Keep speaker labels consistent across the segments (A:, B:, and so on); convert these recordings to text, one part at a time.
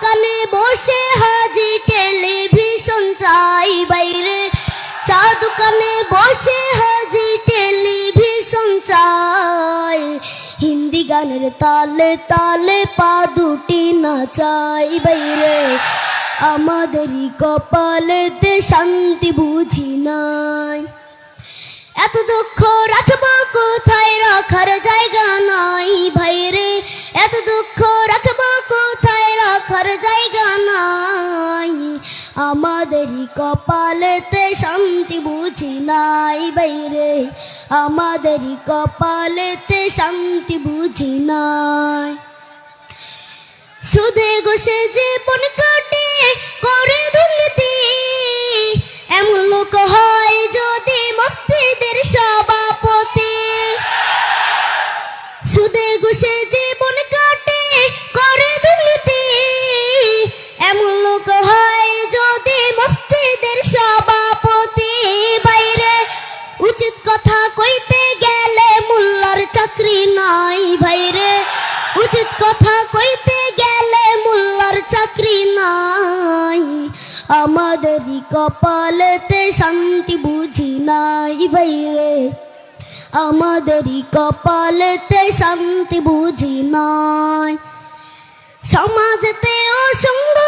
A: দোকানে বসে হাজি টেলিভিশন চাই বাইরে। চা দোকানে বসে হাজি টেলিভিশন চাই। হিন্দি গানের তালে তালে পা দুটি নাচাই বাইরে। আমাদেরই কপালেতে শান্তি বুঝি নাই। এত দুঃখ রাখব আমাদেরই কপালেতে শান্তি বুঝি নাই বাইরে। আমাদেরই কপালেতে শান্তি বুঝি নাই। সুদে গোসে জীবন কাটে নাই। আমাদেরই কপালেতে শান্তি বুঝি নাই ভাইরে। আমাদেরই কপালেতে শান্তি বুঝি নাই। সমাজতে অসঙ্গতি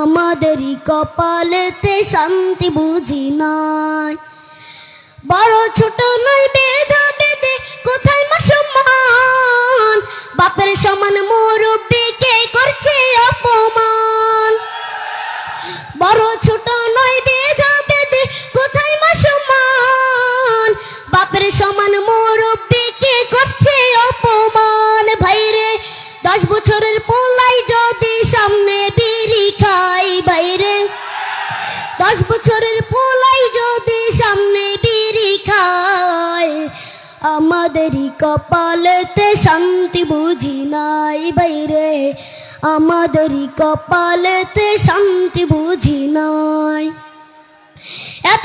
A: আমাদেরই কপালেতে শান্তি বুঝি নাই। বড় ছোট নয়, বেধা বেদে কোথায় সম্মান? বাপের সমান মুরব্বীকে করছে অপমান? বড় ছোট নয়, বেধা বেদে কোথায় মা সম্মান? বাপের সমান মুরব্বীকে করছে অপমান? ভাইরে, দশ বছরের আমাদেরই কপালেতে শান্তি বুঝি নাই বাইরে। আমাদেরই কপালেতে শান্তি বুঝি নাই। এত